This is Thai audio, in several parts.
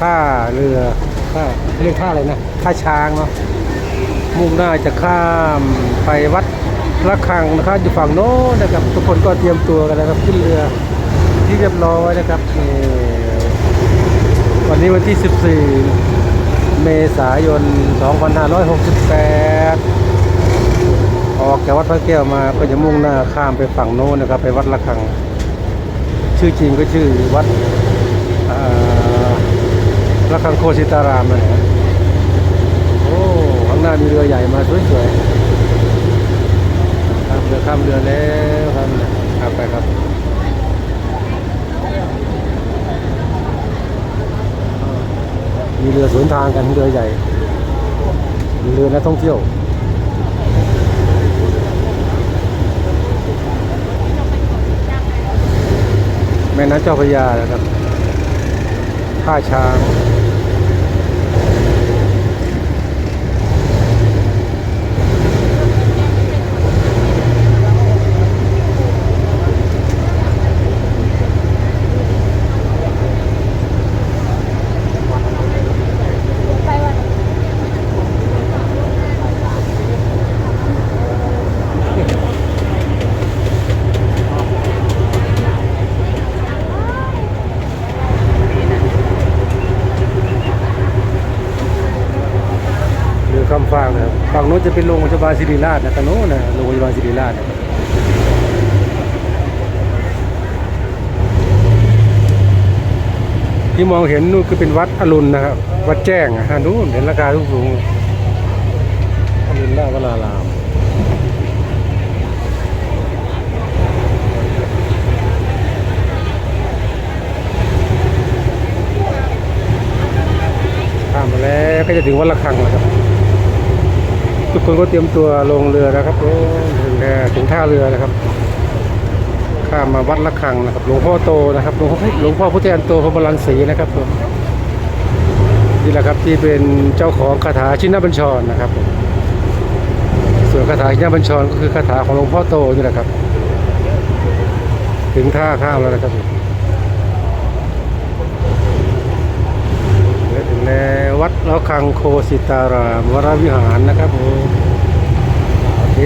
ท่าเรือท่าเรียกท่าอะไรนะท่าช้างเนาะมุ่งหน้าจะข้ามไปวัดระฆังนะครับอยู่ฝั่งโน้นนะครับ ทุกคนก็เตรียมตัวกันแล้วครับขึ้นเรือที่เรียบร้อยนะครับวันนี้วันที่ 14 เมษายน 2568 ออกจากวัดพระแก้วมาก็จะมุ่งหน้าข้ามไปฝั่งโน้นนะครับ ไปวัดระฆัง ชื่อจริงก็ชื่อวัดอ่า ระฆังโคสิตารามนะฮะโอ้ข้างหน้ามีเรือใหญ่มาสวยๆข้ามเรือข้ามเรือแล้วครับครับไปครับมีเรือสวนทางกันเรือใหญ่มีเรือนักท่องเที่ยวแม่น้ำเจ้าพระยานะครับท่าช้าง เรือคำฟาง นจะเป็นโรงพยาบาลศิริราชนะตรงโน้นนะโรงพยาบาลศิริราชที่มองเห็นนู่นคือเป็นวัดอรุณนะครับ วัดแจ้งฮะนู่นเห็นราคาทุกสูงอรุณราชวรารามข้ามมาแล้วก็จะถึงวัดระฆังแล้วครับ ทุกคนก็เตรียมตัวลงเรือนะครับถึงแถึงท่าเรือนะครับข้ามมาวัดระฆังนะครับ หลวงพ่อโตนะครับหลวงพ่อหลวงพ่อพุทธานโตพระบรังสีนะครับผมนี่แหละครับที่เป็นเจ้าของคาถาชินบัญชรนะครับผมส่วนคาถาชินบัญชรก็คือคาถาของหลวงพ่อโตนี่แหละครับ ถึงท่าข้ามแล้วนะครับผม และถึงแล้ววัดละคั งโคสิตารามวรวิหารนะครับผมโอเค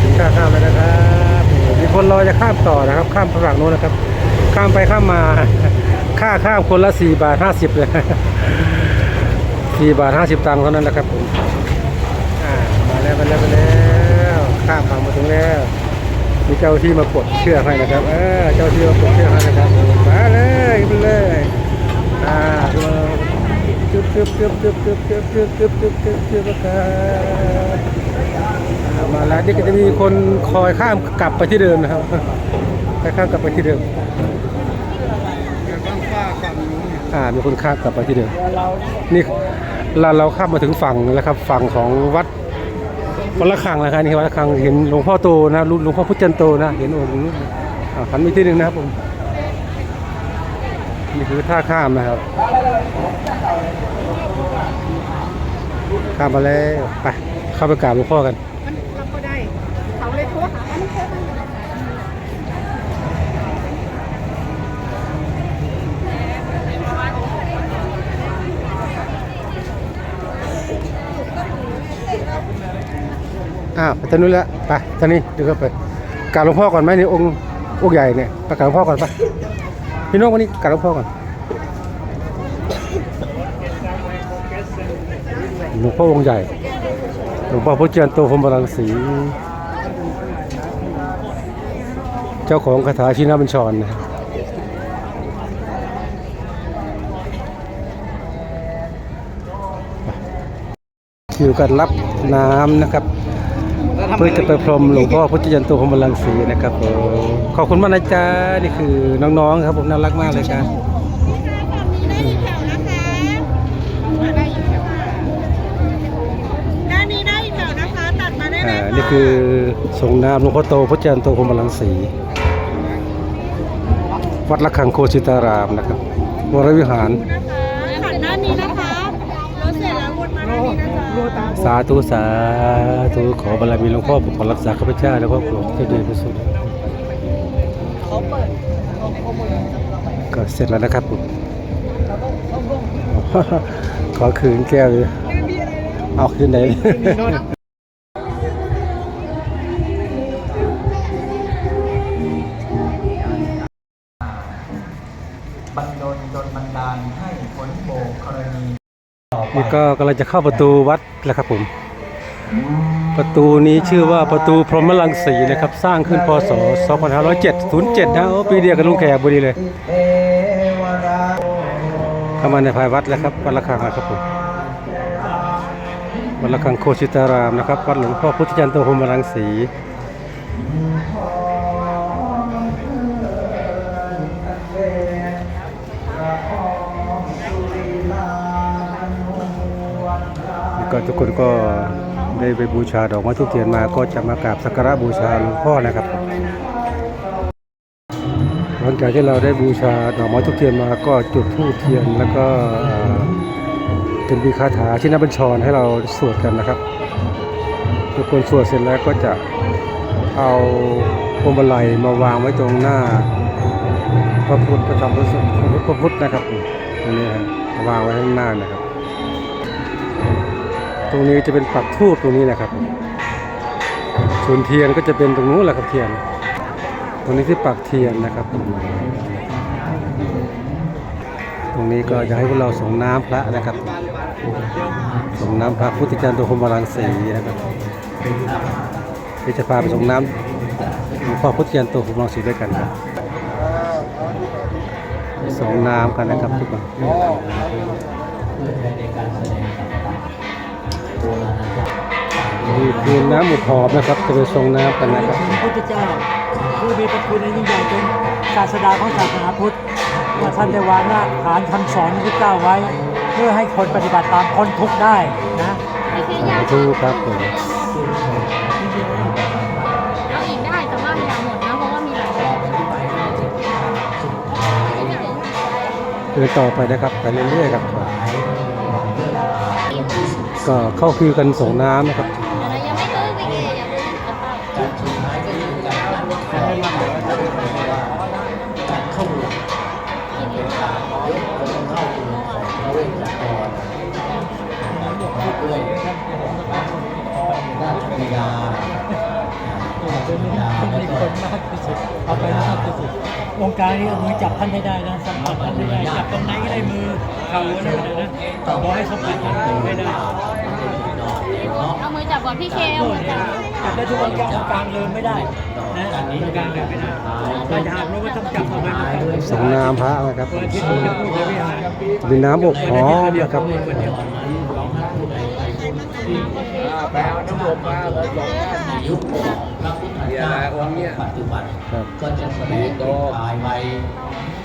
ถึงท่าข้ามแล้วนะครับมีคนรอจะข้ามต่อนะครับ ข้ามฝั่งโน้นนะครับ ข้ามไปข้ามมา ค่าข้ามคนละสี่บาทห้าสิบเลยสี่บาทห้าสิบตังค์เท่านั้นแหละครับผมมาแล้วมาแล้วมาแล้วข้ามฝั่งมาถึงแล้วมีเจ้าที่มาปลดเชือกให้นะครับเออเจ้าที่มาปลดเชือกให้นะครับมาเลยขึ้นเลยอ่า จึ๊บจึ๊บจึ๊บจึ๊บจึ๊บจึ๊บจึ๊บจึ๊บจึ๊บจึ๊บจึ๊บนะครับมาแล้วเดี๋ยวก็จะมีคนคอยข้ามกลับไปที่เดิมนะครับไปข้ามกลับไปที่เดิมอ่ามีคนข้ามกลับไปที่เดิมนี่เราเราข้ามมาถึงฝั่งแล้วครับ ฝั่งของวัดวัดละคังนะครับนี่วัดละคังเห็นหลวงพ่อโตนะหลวงพ่อพุทธจันโตนะ เห็นองค์นู้นอ่าหันไปที่หนึ่งนะครับผมนี่คือท่าข้ามนะครับ ข้ามมาแล้วไปเข้าไปกราบหลวงพ่อกันมันเราก็ได้ เขาเลยโทรหาว่ามันโทรมาอ้าวไปทางนู้นแล้วไปทางนี้เดี๋ยวก็ไปกราบหลวงพ่อก่อนไหมนี่องค์องค์ใหญ่เนี่ยไปกราบหลวงพ่อก่อนไปพี่น้องวันนี้กราบหลวงพ่อก่อน ลวงพ่อองค์ใหญ่หลวงพ่อพุทธเจริญโตพรมรังสี เจ้าของคาถาชินบัญชรนะครับคิวกันรับน้ำนะครับเพื่อจะไปพรมหลวงพ่อพุทธยันโตพรมลังสีนะครับขอบคุณมากนะจ๊ะนี่คือน้องๆครับผมน่ารักมากเลยครับ คะนี่คือส่งน้ำหลวงพ่อโตพุทธยันโตพรหมลังสี วัดระฆังโคชิตารามนะครับ วรวิหารนะคะขันด้านนี้นะคะรถเสร็จแล้ววนมาด้านนี้นะจ๊ะสาธุสาธุขอบารมีหลวงพ่อปกปักรักษาข้าพเจ้าแล้วก็ครอบครัวที่ดีที่สุดเขาเปิดก็เสร็จแล้วนะครับผมโอขอคืนแก้วเลยเอาคืนไหน ก็กำลังจะเข้าประตูวัดแล้วครับผม ประตูนี้ชื่อว่าประตูพรหมลังสีนะครับ สร้างขึ้นพศ 2507นะโอ้ปีเดียวกับลุงแขกพอดีเลยเข้ามาในภายวัดแล้วครับวัดระฆังนะครับผมวัดระฆังโคชิตารามนะครับวัดหลวงพ่อพุทธจันทร์โตหมลังสี ก็ทุกคนก็ได้ไปบูชาดอกไม้ทุกเทียนมาก็จะมากราบสักการะบูชาหลวงพ่อนะครับหลังจากที่เราได้บูชาดอกไม้ทุกเทียนมาก็จุดธูปเทียนแล้วก็เป็นบีคาถาชินบัญชรให้เราสวดกันนะครับ ทุกคนสวดเสร็จแล้วก็จะเอาพวงมาลัยมาวางไว้ตรงหน้า พระพุทธพระธรรมพระสงฆ์พระพุทธนะครับตรงนี้ฮะวางไว้ข้างหน้านะครับ รงนี้จะเป็นปักทูบตรงนี้นะครับ ส่วนเทียนก็จะเป็นตรงนู้นแหละครับเทียน ตรงนี้ที่ปักเทียนนะครับ ตรงนี้ก็จะให้พวกเราส่งน้ำพระนะครับส่งน้ำพระพุทธจารย์ตัวพรหมรังสีนะครับเดี๋ยวจะพาไปส่งน้ำหลวงพ่อพุทธจารย์ตัวพรหมรังสีด้วยกันครับส่งน้ำกันนะครับทุกคน นี่คือน้ำหมุดหอมนะครับ จะไปส่งน้ำกันนะครับพระพุทธเจ้าผู้มีพระคุณอันยิ่งใหญ่เป็นศาสดาของศาสนาพุทธว่าท่านได้วางรากฐานคำสอนของพระเจ้าไว้ เพื่อให้คนปฏิบัติตามพ้นทุกข์ได้นะสาธุครับผมเอาอีกได้แต่ว่าอย่าหมดนะเพราะว่ามีหลายรอบเดินต่อไปนะครับไปเรื่อยๆครับ ก็เข้าคิวกันส่งน้ำนะครับอะไรยังไม่ซื้อวิกเกยังไม่กระเป๋ามีคนมากที่สุดเอาไปมากที่สุดวงการนี้มือจับท่านไม่ได้นะสัมผัสท่านไม่ได้จับตรงไหนก็ได้มือเข่าอะไรก็ได้นะบอกให้สัมผัสท่านไม่ได้ เอามือจับก่อน พี่เคเอามือจับจับได้ทุกวงการวงการเลยไม่ได้นะวงการเลยไม่ได้ถ้าอยากรู้ว่าต้องจับทำไมต้องจับส่งน้ำพระนะครับวันอาทิตย์ผมจะพูดจะไม่หายมีน้ำอบหอมนะครับไปเอาน้ำอบมาเลยสองท่านเนี่ยนะองค์เนี่ยปัจจุบันครับก็จะแสดงเป็นกายไว้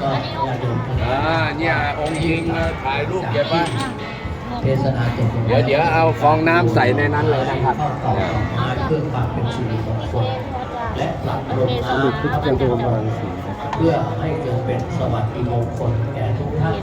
ก็ญาติโยมทั้งหลาอ่ายเนี่ยองค์ยิงนะถ่ายรูปเก็บไว้ เทศนาจบลงเดี๋ยวเดี๋ยวเอาฟองน้ำใส่ในนั้นเลยนะครับข้อต่อดอกไม้เพื่อความเป็นสิริมงคลและปรับลมสมเด็จพุทธน้ำจารย์โตพรหมรังสีนะครับเพื่อให้เกิดเป็นสวัสดิมงคลแก่ทุกท่าน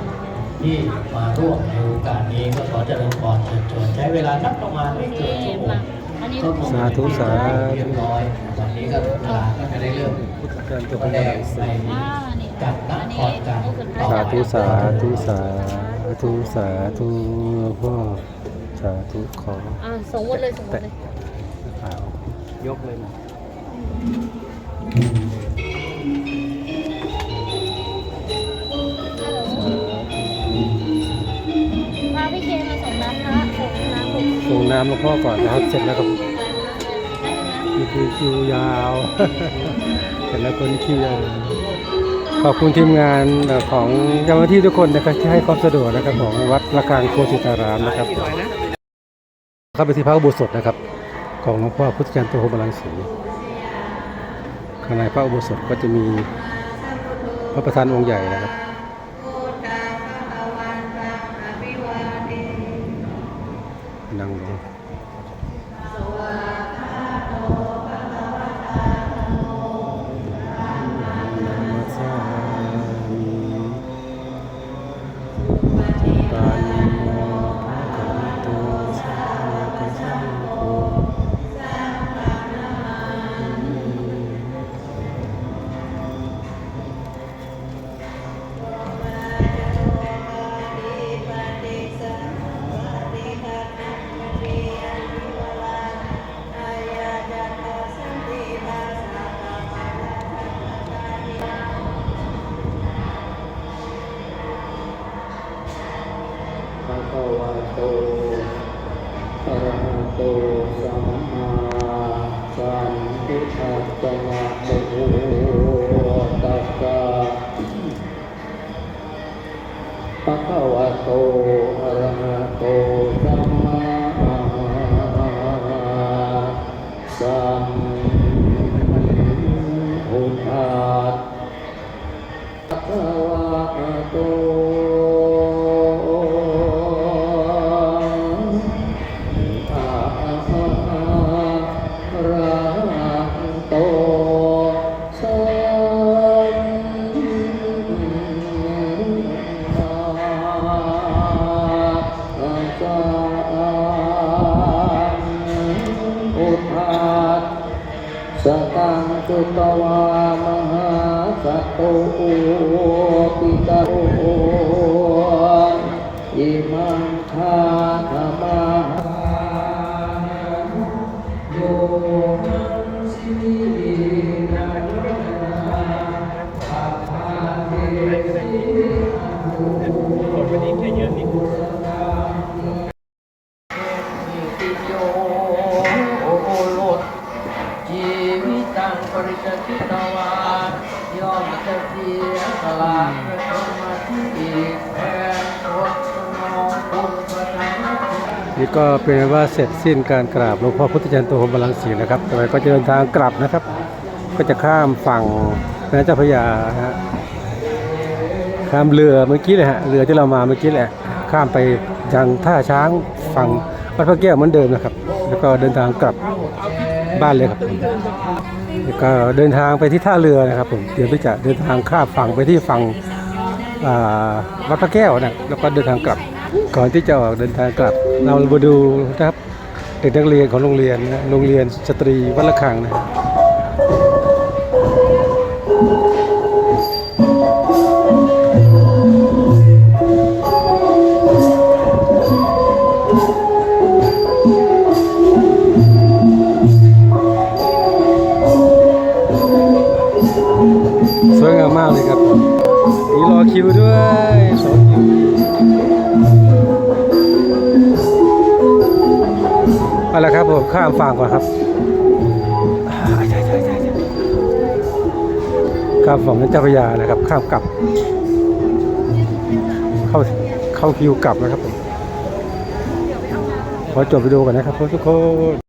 ที่มาร่วมในโอกาสนี้ก็ขอเจริญพรเชิญชวนใช้เวลาสักประมาณไม่เกินชั่วโมงอันนี้ก็คงสาธุสาธุเรียบร้อยวันนี้ก็ถึงเวลาก็จะได้เริ่มพุทธจารย์โตพแสรหมดรังงไปสีอ่านี่กับนักพรกันต่อสาไปธุสาธุสาธุ สาธุพ่อสาธุขออ่าส่งหมดเลยส่งหมดเลยข่าวยกเลยนะพาพี่เคมาส่งน้ำพระส่งน้ำผมส่งน้ำหลวงพ่อก่อนนะครับเสร็จแล้วครับนี่คือคิวยาว แต่ละคนคิวยาว ขอบคุณทีมงานของเจ้าหน้าที่ทุกคนนะครับที่ให้ความสะดวกนะครับของวัดระฆังโคสิตารามนะครับเข้าไปที่พระอุโบสถนะครับ ของหลวงพ่อพุทธจารย์โตโหบาลังสีข้างในพระอุโบสถก็จะมีพระประธานองค์ใหญ่นะครับ คะวโตอะระหะโตสัมมาสัมพุทธัสสะนะโมตัสสะภะคะวะโตอะระหะโตสัมมาสัมพุทธัสสะภะคะวะโต สุตวามหาสัตโตปิตาโออิมังคาธรรมาโยนังสินาปัฏฐาเทสิติ นี่ก็เป็นว่าเสร็จสิ้นการกราบหลวงพ่อพุทธจันทร์ตพรหมบาลังสีนะครับต่อไปก็จะเดินทางกลับนะครับ ก็จะข้ามฝั่งแม่เจ้าพระยาฮะข้ามเรือเมื่อกี้เลยฮะเรือที่เรามาเมื่อกี้แหละข้ามไปยังท่าช้างฝั่งวัดพระแก้วเหมือนเดิมนะครับ แล้วก็เดินทางกลับบ้านเลยครับผมแล้วก็เดินทางไปที่ท่าเรือนะครับผมเดี๋ยวที่จะเดินทางข้ามฝั่งไปที่ฝั่งวัดพระแก้วนะแล้วก็เดินทางกลับ ก่อนที่จะออกเดินทางกลับ เรามาดูนะครับเด็กนักเรียนของโรงเรียนนะโรงเรียนสตรีวัดละคังนะสวยงามมากเลยครับมีรอคิวด้วยสองคิว เอาละครับผมข้ามฝั่งก่อนครับข้ามฝั่งนั้นเจ้าพยานะครับ ข้ามกลับ เข้าเข้าคิวกลับนะครับผมขอจบวิดีโอก่อนนะครับทุกคน